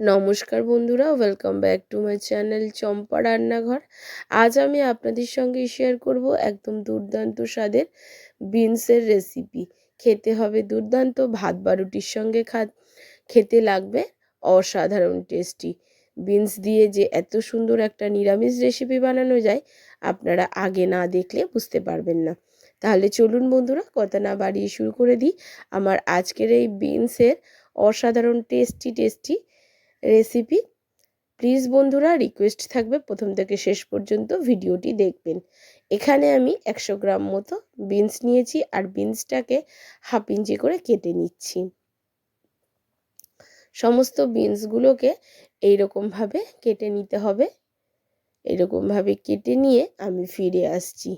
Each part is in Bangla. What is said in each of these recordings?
নমস্কার বন্ধুরা welcome back to my channel Champa Rannaghar. আজ আমি আপনাদের সঙ্গে শেয়ার করব একদম দুর্দান্ত স্বাদের বিনসের রেসিপি খেতে হবে দুর্দান্ত, ভাত বা রুটির সঙ্গে খা খেতে লাগবে অসাধারণ টেস্টি বিনস দিয়ে যে এত সুন্দর একটা নিরামিষ রেসিপি বানানো যায়, আপনারা আগে না দেখলে বুঝতে পারবেন না। তাহলে চলুন বন্ধুরা, কথা না বাড়িয়ে শুরু করে দিই। আমার আজকের এই বিনসের অসাধারণ টেস্টি টেস্টি রেসিপি প্লিজ বন্ধুরা রিকোয়েস্ট থাকবে প্রথম থেকে শেষ পর্যন্ত ভিডিওটি দেখবেন। এখানে আমি একশো গ্রাম মতো বিনস নিয়েছি আর বিনসটাকে হাফ ইঞ্চি করে কেটে নিচ্ছি। সমস্ত বিনসগুলোকে এইরকমভাবে কেটে নিতে হবে। এরকমভাবে কেটে নিয়ে আমি ফিরে আসছি।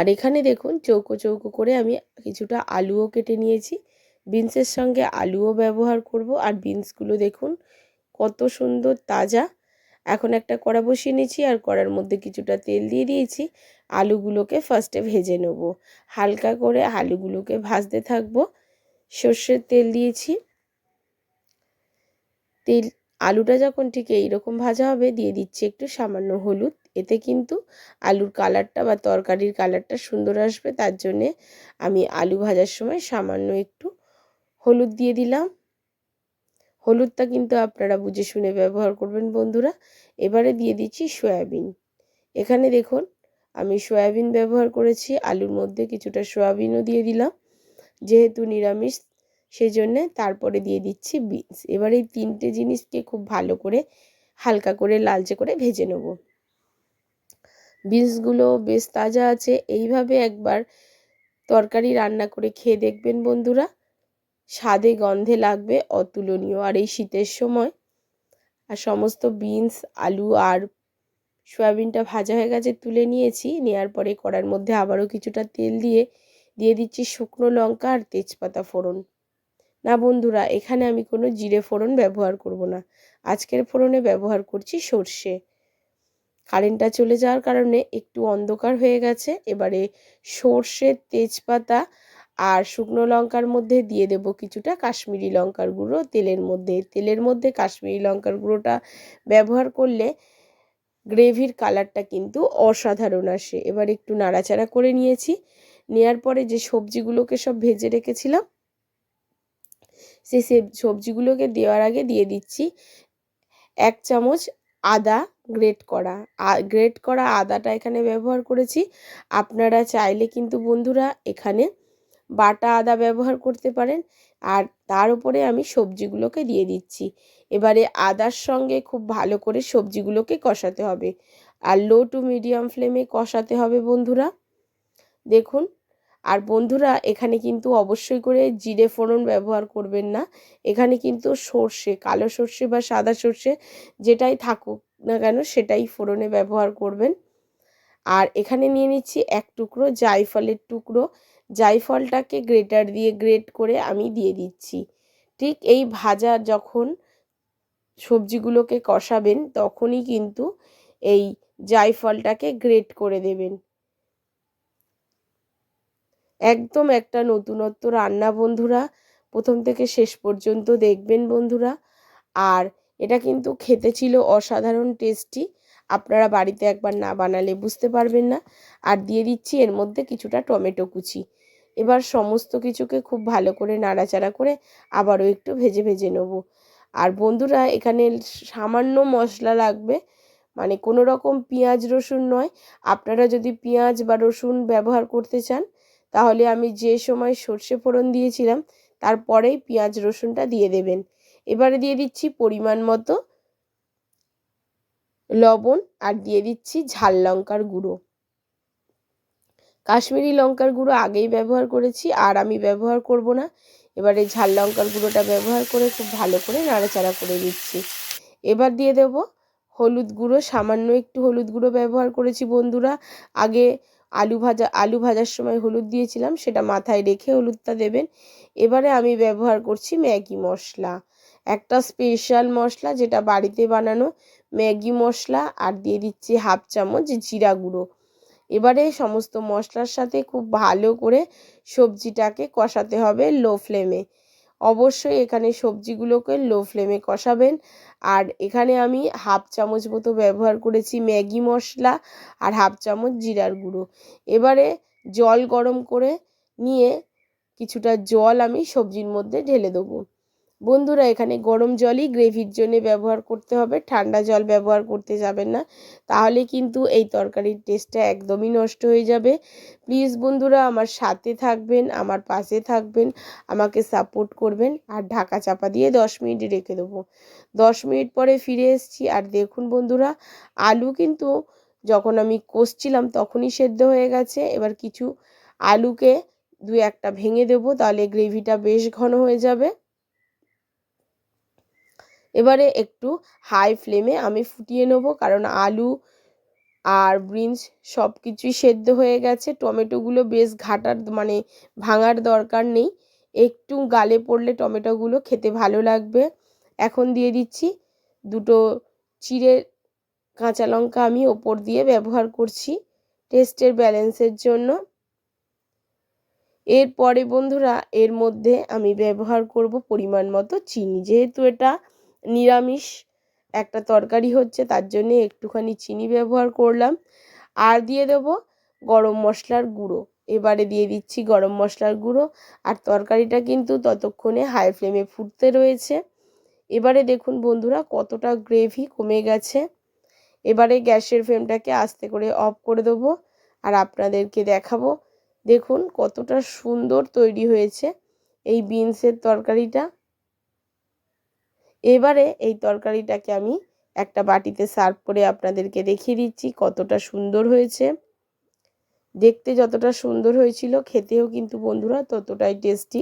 আর এখানে দেখুন চৌকো চৌকো করে আমি কিছুটা আলুও কেটে নিয়েছি। বিনসের সঙ্গে আলুও ব্যবহার করব আর বিনসগুলো দেখুন কত সুন্দর তাজা। এখন একটা কড়া বসিয়ে নিয়েছি আর কড়ার মধ্যে কিছুটা তেল দিয়ে দিয়েছি। আলুগুলোকে ফার্স্টে ভেজে নেব। হালকা করে আলুগুলোকে ভাজতে থাকব। সর্ষের তেল দিয়েছি। তেল, আলুটা যখন ঠিক এইরকম ভাজা হবে দিয়ে দিচ্ছি একটু সামান্য হলুদ। এতে কিন্তু আলুর কালারটা বা তরকারির কালারটা সুন্দর আসবে। তার জন্যে আমি আলু ভাজার সময় সামান্য একটু হলুদ দিয়ে দিলাম। হলুদটা কিন্তু আপনারা বুঝে শুনে ব্যবহার করবেন বন্ধুরা। এবারে দিয়ে দিচ্ছি সয়াবিন। এখানে দেখুন, আমি সয়াবিন ব্যবহার করেছি। আলুর মধ্যে কিছুটা সয়াবিনও দিয়ে দিলাম। যেহেতু নিরামিষ সেই জন্যে তারপরে দিয়ে দিচ্ছি বিনস। এবার এই তিনটে জিনিসকে খুব ভালো করে, হালকা করে, লালচে করে ভেজে নেব। বিনসগুলো বেশ তাজা আছে। এইভাবে একবার তরকারি রান্না করে খেয়ে দেখবেন বন্ধুরা। স্বাদে গন্ধে লাগবে, অতুলনীয়। আর এই শীতের সময় আর সমস্ত বিনস, আলু আর সয়াবিনটা ভাজা হয়ে গেছে তুলে নিয়েছি। নেওয়ার পরে কড়ার মধ্যে আবারও কিছুটা তেল দিয়ে দিয়ে দিচ্ছি শুকনো লঙ্কা আর তেজপাতা ফোড়ন। না বন্ধুরা, এখানে আমি কোনো জিরে ফোড়ন ব্যবহার করব না। আজকের ফোড়নে ব্যবহার করছি সর্ষে। কারেন্টটা চলে যাওয়ার কারণে একটু অন্ধকার হয়ে গেছে। এবারে সর্ষে, তেজপাতা আর শুকনো লঙ্কার মধ্যে দিয়ে দেব কিছুটা কাশ্মীরি লঙ্কার গুঁড়ো। তেলের মধ্যে তেলের মধ্যে কাশ্মীরি লঙ্কার গুঁড়োটা ব্যবহার করলে গ্রেভির কালারটা কিন্তু অসাধারণ আসে। এবার একটু নাড়াচাড়া করে নিয়েছি। নেওয়ার পরে যে সবজিগুলোকে সব ভেজে রেখেছিলাম সেই সবজিগুলোকে দেওয়ার আগে দিয়ে দিচ্ছি এক চামচ আদা গ্রেট করা। গ্রেট করা আদাটা এখানে ব্যবহার করেছি। আপনারা চাইলে কিন্তু বন্ধুরা এখানে বাটা আদা ব্যবহার করতে পারেন। আর তার উপরে আমি সবজিগুলোকে দিয়ে দিচ্ছি। এবারে আদার সঙ্গে খুব ভালো করে সবজিগুলোকে কষাতে হবে। আর লো টু মিডিয়াম ফ্লেমে কষাতে হবে বন্ধুরা। দেখুন আর বন্ধুরা, এখানে কিন্তু অবশ্যই করে জিরে ফোড়ন ব্যবহার করবেন না। এখানে কিন্তু সর্ষে, কালো সর্ষে বা সাদা সর্ষে যেটাই থাকুক না কেন সেটাই ফোড়নে ব্যবহার করবেন। আর এখানে নিয়ে নিচ্ছি এক টুকরো জায়ফলের টুকরো। জায়ফলটাকে গ্রেটার দিয়ে গ্রেট করে আমি দিয়ে দিচ্ছি। ঠিক এই ভাজা যখন সবজিগুলোকে কষাবেন, তখনই কিন্তু এই জায়ফলটাকে গ্রেট করে দেবেন। একদম একটা নতুনত্ব রান্না, বন্ধুরা। প্রথম থেকে শেষ পর্যন্ত দেখবেন, বন্ধুরা। আর এটা কিন্তু খেতে ছিল অসাধারণ টেস্টি। আপনারা বাড়িতে একবার না বানালে বুঝতে পারবেন না। আর দিয়ে দিচ্ছি এর মধ্যে কিছুটা টমেটো কুচি। এবার সমস্ত কিছুকে খুব ভালো করে নাড়াচাড়া করে আবারও একটু ভেজে ভেজে নেব। আর বন্ধুরা, এখানে সামান্য মশলা লাগবে। মানে কোনো রকম পেঁয়াজ, রসুন নয়। আপনারা যদি পেঁয়াজ বা রসুন ব্যবহার করতে চান তাহলে আমি যে সময় সর্ষে ফোড়ন দিয়েছিলাম তারপরেই পেঁয়াজ রসুনটা দিয়ে দেবেন। এবারে দিয়ে দিচ্ছি পরিমাণ মতো লবণ আর দিয়ে দিচ্ছি ঝাল লঙ্কার গুঁড়ো। কাশ্মীরি লঙ্কার গুঁড়ো আগেই ব্যবহার করেছি, আর আমি ব্যবহার করব না। এবারে ঝাল লঙ্কার গুঁড়োটা ব্যবহার করে খুব ভালো করে নাড়াচাড়া করে দিচ্ছি এবার দিয়ে দেব হলুদ গুঁড়ো, সামান্য একটু হলুদ গুঁড়ো ব্যবহার করেছি বন্ধুরা। আগে আলু ভাজা, আলু ভাজার সময় হলুদ দিয়েছিলাম, সেটা মাথায় রেখে হলুদটা দেবেন। এবারে আমি ব্যবহার করছি ম্যাগি মশলা। একটা স্পেশাল মশলা যেটা বাড়িতে বানানো ম্যাগি মশলা, আর দিয়ে দিচ্ছি হাফ চামচ জিরা গুঁড়ো। এবারে সমস্ত মশলার সাথে খুব ভালো করে সবজিটাকে কষাতে হবে লো ফ্লেমে। অবশ্যই এখানে সবজিগুলোকে লো ফ্লেমে কষাবেন। আর এখানে আমি হাফ চামচ মতো ব্যবহার করেছি ম্যাগি মশলা আর হাফ চামচ জিরার গুঁড়ো। এবারে জল গরম করে নিয়ে কিছুটা জল আমি সবজির মধ্যে ঢেলে দেবো। বন্ধুরা, এখানে গরম জলই গ্রেভির জন্য ব্যবহার করতে হবে। ঠান্ডা জল ব্যবহার করতে যাবেন না। তাহলে কিন্তু এই তরকারির টেস্টটা একদমই নষ্ট হয়ে যাবে। প্লিজ বন্ধুরা, আমার সাথে থাকবেন, আমার পাশে থাকবেন, আমাকে সাপোর্ট করবেন। আর ঢাকা চাপা দিয়ে দশ মিনিট রেখে দেবো। দশ মিনিট পরে ফিরে এসেছি। আর দেখুন বন্ধুরা, আলু কিন্তু যখন আমি কষছিলাম তখনই সেদ্ধ হয়ে গেছে। এবার কিছু আলুকে দু একটা ভেঙে দেবো, তাহলে গ্রেভিটা বেশ ঘন হয়ে যাবে। এবারে একটু হাই ফ্লেমে আমি ফুটিয়ে নেব, কারণ আলু আর ব্রিঞ্জ সব কিছুই সেদ্ধ হয়ে গেছে। টমেটোগুলো বেশ ঘাটার মানে ভাঙার দরকার নেই। একটু গালে পড়লে টমেটোগুলো খেতে ভালো লাগবে। এখন দিয়ে দিচ্ছি দুটো চিড়ে কাঁচা লঙ্কা আমি ওপর দিয়ে ব্যবহার করছি টেস্টের ব্যালেন্সের জন্য। এরপরে বন্ধুরা, এর মধ্যে আমি ব্যবহার করব পরিমাণ মতো চিনি। যেহেতু এটা নিরামিষ একটা তরকারি হচ্ছে, তার জন্যে একটুখানি চিনি ব্যবহার করলাম। আর দিয়ে দেব গরম মশলার গুঁড়ো। এবারে দিয়ে দিচ্ছি গরম মশলার গুঁড়ো। আর তরকারিটা কিন্তু ততক্ষণে হাই ফ্লেমে ফুটতে রয়েছে। এবারে দেখুন বন্ধুরা, কতটা গ্রেভি কমে গেছে। এবারে গ্যাসের ফ্লেমটাকে আস্তে করে অফ করে দেবো আর আপনাদেরকে দেখাবো। দেখুন কতটা সুন্দর তৈরি হয়েছে এই বিনসের তরকারিটা। এবারে এই তরকারিটাকে আমি একটা বাটিতে সার্ভ করে আপনাদেরকে দেখিয়ে দিচ্ছি কতটা সুন্দর হয়েছে। দেখতে যতটা সুন্দর হয়েছিল, খেতেও কিন্তু বন্ধুরা ততটাই টেস্টি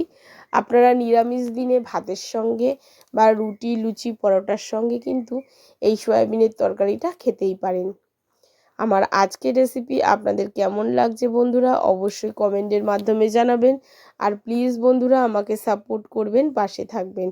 আপনারা নিরামিষ দিনে ভাতের সঙ্গে বা রুটি, লুচি, পরোটার সঙ্গে কিন্তু এই সয়াবিনের তরকারিটা খেতেই পারেন। আমার আজকের রেসিপি আপনাদের কেমন লাগছে বন্ধুরা অবশ্যই কমেন্টের মাধ্যমে জানাবেন। আর প্লিজ বন্ধুরা আমাকে সাপোর্ট করবেন, পাশে থাকবেন।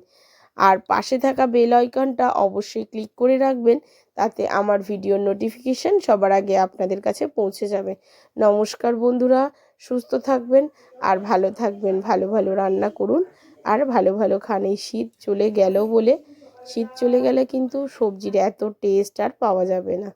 আর পাশে থাকা বেল আইকনটা অবশ্যই ক্লিক করে রাখবেন, তাতে আমার ভিডিও নোটিফিকেশান সবার আগে আপনাদের কাছে পৌঁছে যাবে। নমস্কার বন্ধুরা, সুস্থ থাকবেন আর ভালো থাকবেন, ভালো ভালো রান্না করুন আর ভালো ভালো খান এই শীত চলে গেল বলে, শীত চলে গেলে কিন্তু সবজির এত টেস্ট আর পাওয়া যাবে না।